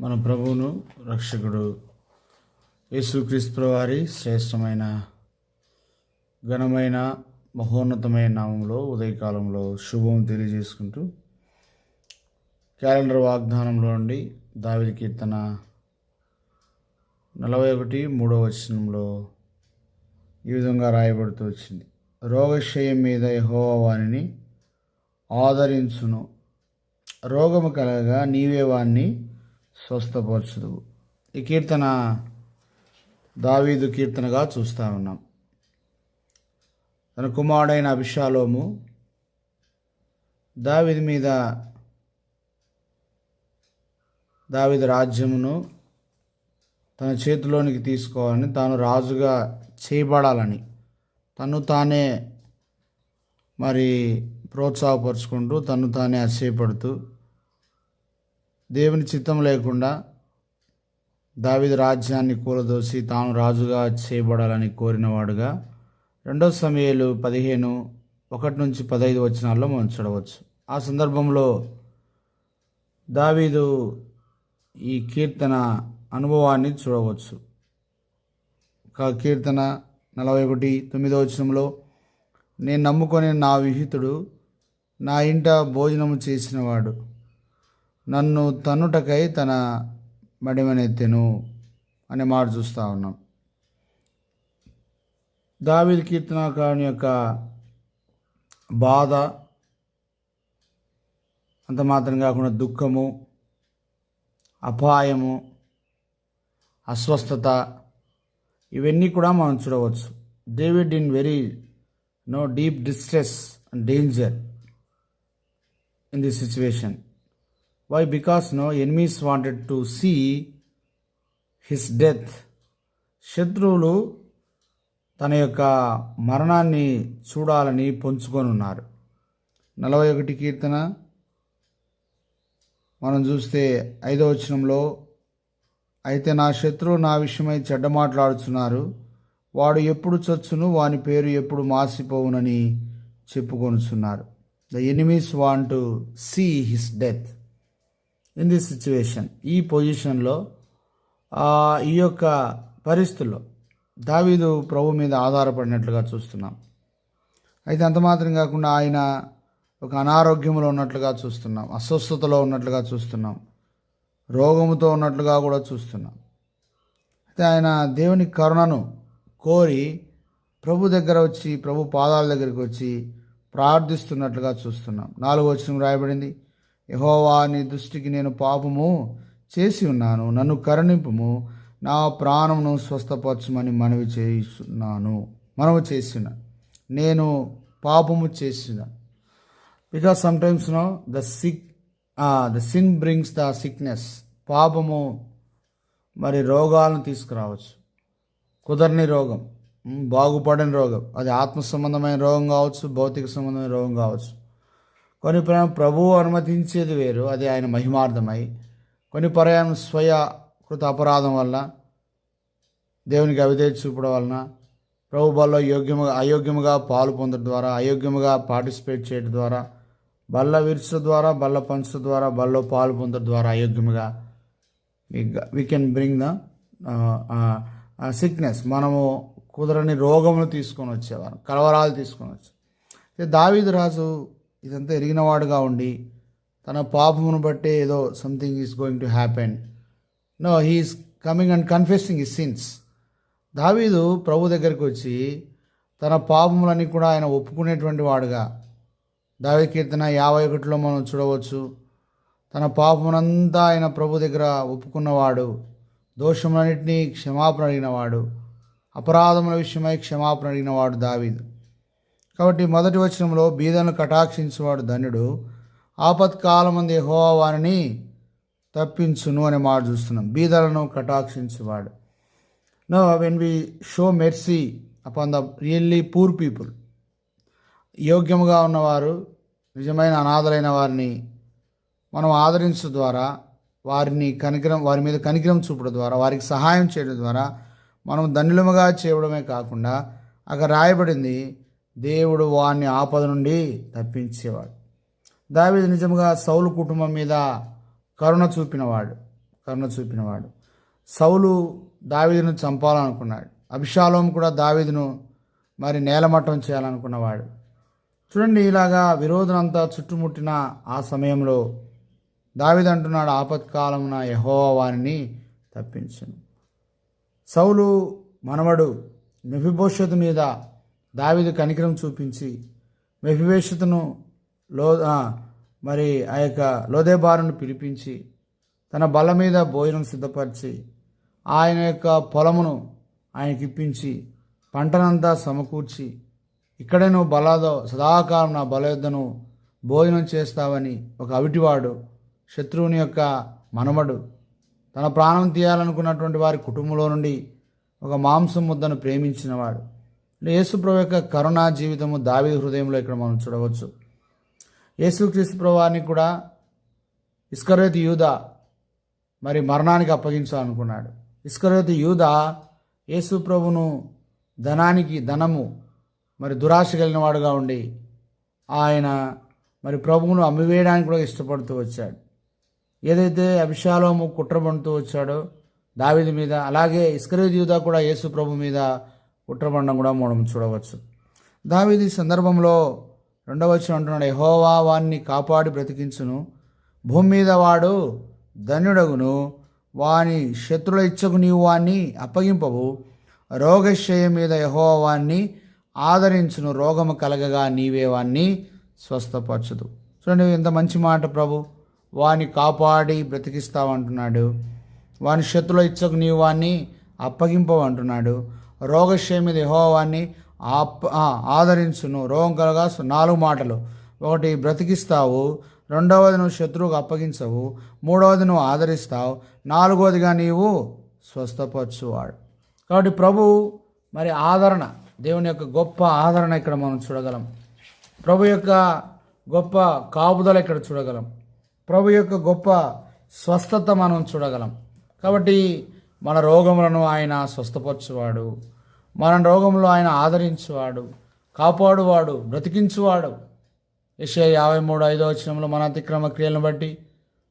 మన ప్రభువును రక్షకుడు యేసుక్రీస్తు వారి శ్రేష్టమైన ఘనమైన మహోన్నతమైన నామంలో ఉదయకాలంలో శుభం తెలియజేసుకుంటూ క్యాలెండర్ వాగ్దానంలో నుండి దావిది కీర్తన నలభై ఒకటి మూడవ వచనంలో ఈ విధంగా రాయబడుతూ వచ్చింది. రోగశయం మీద యహోవా వానిని ఆదరించును. రోగము కలగగా నీవే వాణ్ణి స్వస్థపరచుదువు. ఈ కీర్తన దావీదు కీర్తనగా చూస్తూ ఉన్నాం. తన కుమారుడైన అభిషాలోము దావిది మీద దావీదు రాజ్యమును తన చేతిలోనికి తీసుకోవాలని తాను రాజుగా చేయబడాలని తను తానే మరి ప్రోత్సాహపరుచుకుంటూ తను తానే అసేపడుతూ దేవుని చిత్తం లేకుండా దావిది రాజ్యాన్ని కూలదోసి తాను రాజుగా చేయబడాలని కోరినవాడుగా రెండో సమయాలు పదిహేను ఒకటి నుంచి పదహైదు వచనాల్లో మనం చూడవచ్చు. ఆ సందర్భంలో దావీదు ఈ కీర్తన అనుభవాన్ని చూడవచ్చు. ఒక కీర్తన నలభై ఒకటి తొమ్మిదో వచనంలో నేను నమ్ముకొని నా విహితుడు నా ఇంట భోజనము చేసినవాడు. నన్ను తన్నుటకై తన మడిమనెత్తెను అనే మాట చూస్తూ ఉన్నాం. దావిద్ కీర్తనాకారుని యొక్క బాధ అంత మాత్రం కాకుండా దుఃఖము అపాయము అస్వస్థత ఇవన్నీ కూడా మనం చూడవచ్చు. David in very no deep distress and danger in this situation why because no enemies wanted to see his death శత్రువులు తన యొక్క మరణాన్ని చూడాలని పొంచుకొని ఉన్నారు. నలభై ఒకటి కీర్తన. మనం చూస్తే ఐదో వచనంలో అయితే నా శత్రువు నా విషయమై చెడ్డ మాట్లాడుతున్నారు వాడు ఎప్పుడు చచ్చును వాని పేరు ఎప్పుడు మాసిపోవునని చెప్పుకొనుచున్నారు. The enemies want to see his death in this situation ఈ పొజిషన్లో ఈ యొక్క పరిస్థితుల్లో దావీదు ప్రభు మీద ఆధారపడినట్లుగా చూస్తున్నాం. అయితే అంత మాత్రం కాకుండా ఆయన ఒక అనారోగ్యంలో ఉన్నట్లుగా చూస్తున్నాం అస్వస్థతలో ఉన్నట్లుగా చూస్తున్నాం రోగముతో ఉన్నట్లుగా కూడా చూస్తున్నాం. అయితే ఆయన దేవుని కరుణను కోరి ప్రభు దగ్గర వచ్చి ప్రభు పాదాల దగ్గరికి వచ్చి ప్రార్థిస్తున్నట్లుగా చూస్తున్నాం. నాలుగు వచ్చిన రాయబడింది. యహోవా నీ దృష్టికి నేను పాపము చేసి ఉన్నాను నన్ను కరుణింపము. నా ప్రాణమును స్వస్థపరచమని మనవి చేస్తున్నాను మనవి చేసిన. నేను పాపము చేసిన. Because sometimes no the sick the sin brings the sickness పాపము మరి రోగాలను తీసుకురావచ్చు. కుదరని రోగం. బాగుపడని రోగం. అది ఆత్మ సంబంధమైన రోగం కావచ్చు భౌతిక సంబంధమైన రోగం కావచ్చు. కొన్ని ప్రయాణం ప్రభువు అనుమతించేది వేరు అది ఆయన మహిమార్థమై. కొన్ని ప్రయాణం స్వయ కృత అపరాధం వల్ల దేవునికి అవిధేయత చూపడం వలన ప్రభు బల్లో యోగ్యముగా అయోగ్యముగా పాలు పొందడం ద్వారా అయోగ్యముగా పార్టిసిపేట్ చేయడం ద్వారా బల్ల విరుచడం ద్వారా బల్ల పంచు ద్వారా బల్లో పాలు పొందడం ద్వారా అయోగ్యముగా. We can bring the sickness మనము కుదరని రోగములు తీసుకొని వచ్చేవారు కలవరాలు తీసుకొని వచ్చి దావీద్ దావీదు రాజు ఇదంతా ఎరిగినవాడుగా ఉండి తన పాపమును బట్టి ఏదో something is going to happen no he's coming and confessing his sins దావీదు ప్రభు దగ్గరికి వచ్చి తన పాపములని కూడా ఆయన ఒప్పుకునేటువంటి వాడుగా. దావి కీర్తన యాభై ఒకటిలో మనం చూడవచ్చు. తన పాపమునంతా ఆయన ప్రభు దగ్గర ఒప్పుకున్నవాడు. దోషములన్నింటినీ క్షమాపణ అడిగినవాడు. అపరాధముల విషయమై క్షమాపణ అడిగినవాడు దావీదు. కాబట్టి మొదటి వచనంలో బీదను కటాక్షించేవాడు ధన్యుడు. ఆపత్కాలమంది యెహోవా వారిని తప్పించును అనే మాట చూస్తున్నాం. బీదలను కటాక్షించేవాడు. No when we show mercy upon the really poor people యోగ్యముగా ఉన్నవారు నిజమైన అనాథలైన వారిని మనం ఆదరించడం ద్వారా వారిని కనికరం వారి మీద కనికరం చూపడం ద్వారా వారికి సహాయం చేయడం ద్వారా మనం ధనులముగా చేయడమే కాకుండా అక్కడ రాయబడింది దేవుడు వారిని ఆపద నుండి తప్పించేవాడు. దావీదు నిజముగా సౌలు కుటుంబం మీద కరుణ చూపినవాడు కరుణ చూపినవాడు. సౌలు దావీదును చంపాలనుకున్నాడు. అభిషాలోం కూడా దావీదును మరి నేలమట్టం చేయాలనుకున్నవాడు. చూడండి ఇలాగా విరోధనంతా చుట్టుముట్టిన ఆ సమయంలో దావీదు అంటున్నాడు ఆపత్కాలమున యెహోవా వారిని తప్పించను. సౌలు మనవడు మెఫిభోషతు మీద దావిదు కనికరం చూపించి మెఫిభోషతును లో మరి ఆ యొక్క లోదేబారును పిలిపించి తన బల మీద భోజనం సిద్ధపరిచి ఆయన యొక్క పొలమును ఆయనకి ఇప్పించి పంటనంతా సమకూర్చి ఇక్కడే నువ్వు బలాదో సదాకాలం నా బల యుద్ధను భోజనం చేస్తావని ఒక అవిటివాడు శత్రువుని యొక్క మనమడు తన ప్రాణం తీయాలనుకున్నటువంటి వారి కుటుంబంలో నుండి ఒక మాంసం ముద్దను ప్రేమించినవాడు. యేసుప్రభు యొక్క కరుణా జీవితము దావి హృదయంలో ఇక్కడ మనం చూడవచ్చు. యేసుక్రీస్తు ప్రభువాన్ని కూడా ఇస్కరేతి యూద మరి మరణానికి అప్పగించాలనుకున్నాడు. ఇస్కరేతి యూద యేసు ప్రభును ధనానికి ధనము మరి దురాశ కలిగిన వాడుగా ఉండి ఆయన మరి ప్రభువును అమ్మివేయడానికి కూడా ఇష్టపడుతూ వచ్చాడు. ఏదైతే అభిషాలోము కుట్రబండుతూ వచ్చాడో దావిది మీద అలాగే ఇస్కరేది యూదా కూడా యేసు ప్రభు మీద కుట్రబండం కూడా మనం చూడవచ్చు. దావిది సందర్భంలో రెండవ వచ్చిన అంటున్నాడు యహోవా వాణ్ణి కాపాడి బ్రతికించును. భూమి మీద వాడు ధన్యుడగును. వాని శత్రుల ఇచ్చకు నీవు వాణ్ణి అప్పగింపవు. రోగశయం మీద యహోవా వాణ్ణి ఆదరించును. రోగము కలగగా నీవే వాణ్ణి స్వస్థపరచదు చూడండి ఎంత మంచి మాట ప్రభు. వాని కాపాడి బ్రతికిస్తావంటున్నాడు వాని శత్రుల ఇచ్చకు నీవు వాణ్ణి అప్పగింపవు అంటున్నాడు రోగశయం ఆప్ ఆదరించును. రోగం కలగా నాలుగు మాటలు. ఒకటి బ్రతికిస్తావు. రెండవది నువ్వు శత్రువుకు అప్పగించవు. మూడవది నువ్వు ఆదరిస్తావు. నాలుగవదిగా నీవు స్వస్థపరచువాడు. కాబట్టి ప్రభు మరి ఆదరణ దేవుని యొక్క గొప్ప ఆదరణ ఇక్కడ మనం చూడగలం. ప్రభు యొక్క గొప్ప కాపుదల ఇక్కడ చూడగలం. ప్రభు యొక్క గొప్ప స్వస్థత మనం చూడగలం. కాబట్టి మన రోగములను ఆయన స్వస్థపరచువాడు. మన రోగంలో ఆయన ఆదరించువాడు. కాపాడువాడు బ్రతికించువాడు. యెషయా యాభై మూడు ఐదో వచనంలో మన అతిక్రమ క్రియలను బట్టి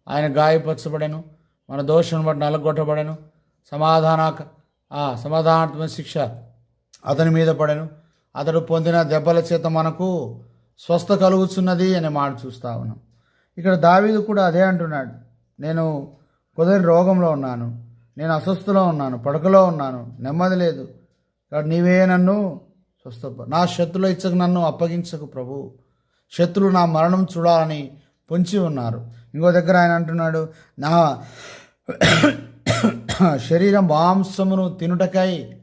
ఆయన గాయపరచబడెను. మన దోషం బట్టి నలగొట్టబడెను. సమాధాన ఆ సమాధానాత్మక శిక్ష అతని మీద పడెను. అతడు పొందిన దెబ్బల చేత మనకు స్వస్థ కలుగుతున్నది అనే మాట చూస్తా ఉన్నాం. ఇక్కడ దావీదు కూడా అదే అంటున్నాడు. నేను కుదరి రోగంలో ఉన్నాను. నేను అస్వస్థలో ఉన్నాను పడకలో ఉన్నాను నెమ్మది లేదు. కాబట్టి నీవే నన్ను స్వస్థప నా శత్రుల ఇచ్చకు నన్ను అప్పగించకు ప్రభు. శత్రులు నా మరణం చూడాలని పొంచి ఉన్నారు. ఇంకో దగ్గర ఆయన అంటున్నాడు నా శరీరం మాంసమును తినుటకై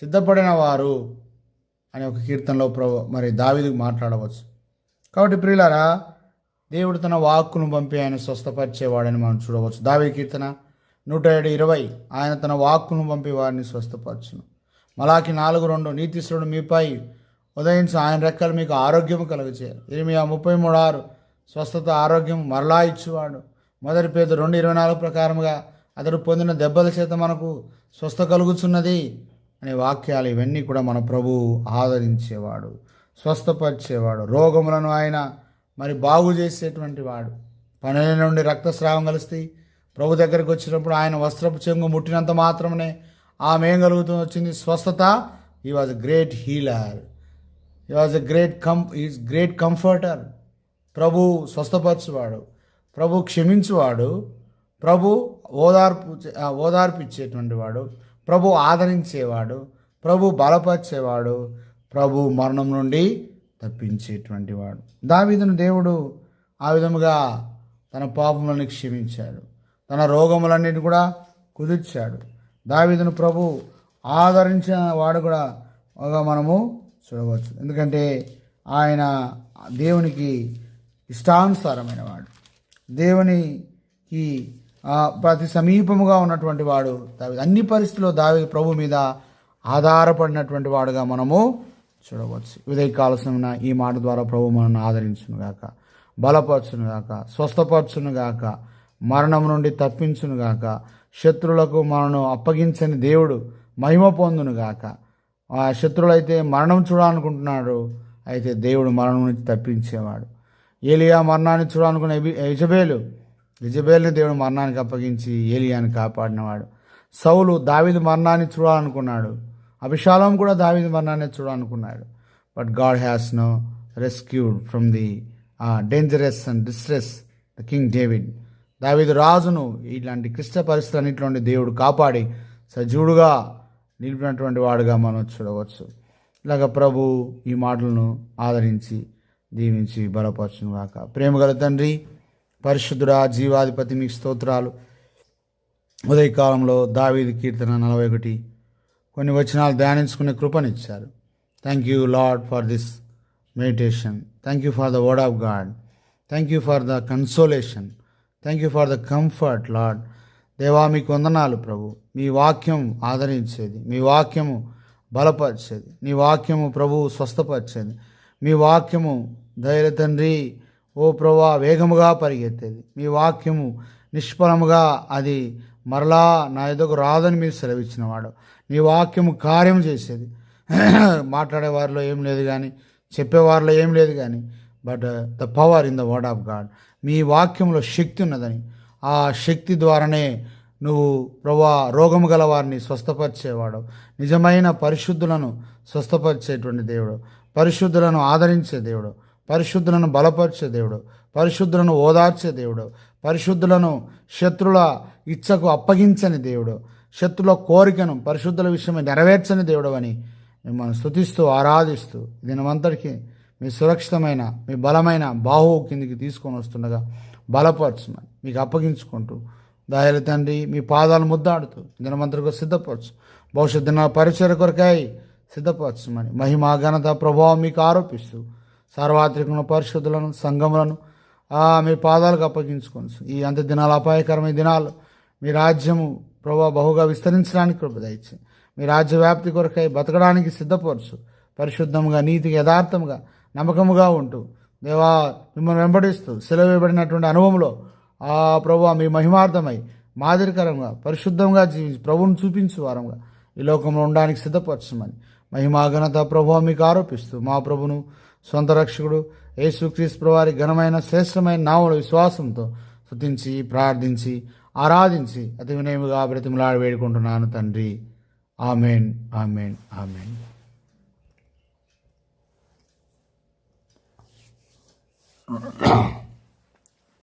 సిద్ధపడిన వారు అనే ఒక కీర్తనలో ప్రభు మరి దావిదికి మాట్లాడవచ్చు. కాబట్టి ప్రియులారా దేవుడు తన వాక్కును పంపి ఆయన స్వస్థపరిచేవాడని మనం చూడవచ్చు. దావి కీర్తన నూట ఏడు ఇరవై ఆయన తన వాక్కును పంపి వారిని స్వస్థపరచును. మలాకి నాలుగు రెండు నీతిశ్వరుడు మీపై ఉదయించి ఆయన రెక్కలు మీకు ఆరోగ్యం కలుగచేయాలి ఇరిమియా ముప్పై మూడు ఆరు స్వస్థత ఆరోగ్యం మరలా ఇచ్చేవాడు. మొదటి పేద రెండు ఇరవై నాలుగు ప్రకారముగా అతడు పొందిన దెబ్బల చేత మనకు స్వస్థ కలుగుతున్నది అనే వాక్యాలు ఇవన్నీ కూడా మన ప్రభువు ఆదరించేవాడు స్వస్థపరిచేవాడు. రోగములను ఆయన మరి బాగు చేసేటువంటి వాడు. పనుల నుండి రక్తస్రావం కలిస్తే ప్రభు దగ్గరికి వచ్చినప్పుడు ఆయన వస్త్రపు చెంగు ముట్టినంత మాత్రమే ఆమె ఏం కలుగుతూ వచ్చింది. స్వస్థత he was great healer he was a great come is great comforter ప్రభు స్వస్థపరచువాడు. ప్రభు క్షమించువాడు. ప్రభు ఓదార్పు ఆ, ఓదార్పు ఇచ్చేటువంటి వాడు. ప్రభు ఆదరించేవాడు. ప్రభు బలపరిచేవాడు. ప్రభు మరణం నుండి తప్పించేటువంటి వాడు. దావీదును దేవుడు ఆ విధముగా తన పాపములను క్షమించాడు. తన రోగములన్నిటి కూడా కుదిర్చాడు. దావిదును ప్రభు ఆదరించిన వాడు కూడా మనము చూడవచ్చు. ఎందుకంటే ఆయన దేవునికి ఇష్టానుసారమైన వాడు. దేవునికి ప్రతి సమీపముగా ఉన్నటువంటి వాడు దావి అన్ని పరిస్థితుల్లో దావి ప్రభు మీద ఆధారపడినటువంటి వాడుగా మనము చూడవచ్చు. ఉదయకాలసిన ఈ మాట ద్వారా ప్రభు మనల్ని ఆదరించునుగాక బలపరచునుగాక స్వస్థపరచునుగాక మరణం నుండి తప్పించునుగాక శత్రులకు మనను అప్పగించని దేవుడు మహిమ పొందునుగాక ఆ శత్రులైతే మరణం చూడాలనుకుంటున్నాడు అయితే దేవుడు మరణం నుంచి తప్పించేవాడు. ఏలియా మరణాన్ని చూడాలనుకున్న యజబేలు యజబేల్ని దేవుడు మరణానికి అప్పగించి ఏలియాని కాపాడినవాడు. సౌలు దావిది మరణాన్ని చూడాలనుకున్నాడు. అభిషాలం కూడా దావిది మరణాన్ని చూడాలనుకున్నాడు. But God has no rescued from the dangerous and distress the king David. దావిదు రాజును ఇలాంటి క్లిష్ట పరిస్థితులన్నింటిలో నుండి దేవుడు కాపాడి సజీవుడుగా నిలిపినటువంటి వాడుగా మనం చూడవచ్చు. ఇలాగ ప్రభు ఈ మాటలను ఆదరించి దీవించి బలపరచును గాక ప్రేమగల తండ్రి పరిశుద్ధుడా జీవాధిపతి మీకు స్తోత్రాలు. ఉదయకాలంలో దావీది కీర్తన నలభై ఒకటి కొన్ని వచనాలు ధ్యానించుకునే కృపనిచ్చారు. Thank you Lord for this meditation thank you for the word of God thank you for the consolation thank you for the comfort Lord దేవా మీకు వందనాలు ప్రభు. మీ వాక్యం ఆదరించేది. మీ వాక్యము బలపరిచేది. నీ వాక్యము ప్రభు స్వస్థపరిచేది. మీ వాక్యము ధైర్య తండ్రి ఓ ప్రభా వేగముగా పరిగెత్తేది. మీ వాక్యము నిష్ఫలముగా అది మరలా నా ఎదుగు రాదని మీరు సెలవిచ్చినవాడు. నీ వాక్యము కార్యం చేసేది. మాట్లాడే వారిలో ఏం లేదు కానీ చెప్పేవారిలో ఏం లేదు కానీ but the power in the word of God. మీ వాక్యంలో శక్తి ఉన్నదని. ఆ శక్తి ద్వారానే నువ్వు ప్రభా రోగము గల వారిని స్వస్థపరిచేవాడు. నిజమైన పరిశుద్ధులను స్వస్థపరిచేటువంటి దేవుడు. పరిశుద్ధులను ఆదరించే దేవుడు. పరిశుద్ధులను బలపరిచే దేవుడు. పరిశుద్ధులను ఓదార్చే దేవుడు. పరిశుద్ధులను శత్రుల ఇచ్చకు అప్పగించని దేవుడు. శత్రుల కోరికను పరిశుద్ధుల విషయమై నెరవేర్చని దేవుడు అని మిమ్మల్ని స్థుతిస్తూ ఆరాధిస్తూ దినమంతటికి మీ సురక్షితమైన మీ బలమైన బాహు కిందికి తీసుకొని వస్తుండగా బలపరచమని మీకు అప్పగించుకుంటూ దాయల తండ్రి మీ పాదాలు ముద్దాడుతూ దినమంతరకు సిద్ధపరచు. భవిష్యత్ దిన పరిచయ కొరకాయి సిద్ధపరచమని మహిమా ఘనత ప్రభావం మీకు ఆరోపిస్తూ సార్వత్రికమైన పరిశుద్ధులను సంఘములను మీ పాదాలకు అప్పగించుకొని ఈ అంత దినాలు అపాయకరమైన దినాలు మీ రాజ్యము ప్రభా బహుగా విస్తరించడానికి కృప దయచి. మీ రాజ్య వ్యాప్తి కొరకై బతకడానికి సిద్ధపరచు. పరిశుద్ధంగా నీతిగా యథార్థముగా నమ్మకముగా ఉంటూ దేవా మిమ్మల్ని వెంబడిస్తూ సెలవేయబడినటువంటి అనుభవంలో ఆ ప్రభు మీ మహిమార్థమై మాదిరికరంగా పరిశుద్ధంగా జీవించి ప్రభువును చూపించు వారంగా ఈ లోకంలో ఉండడానికి సిద్ధపరచమని మహిమా ఘనత ప్రభు మీకు ఆరోపిస్తూ మా ప్రభును సొంత రక్షకుడు యేసుక్రీస్తు వారి ఘనమైన శ్రేష్టమైన నావుల విశ్వాసంతో స్థుతించి ప్రార్థించి ఆరాధించి అతి వినయముగా బ్రతిమలాడి వేడుకుంటున్నాను తండ్రి. Amen amen amen. 咳咳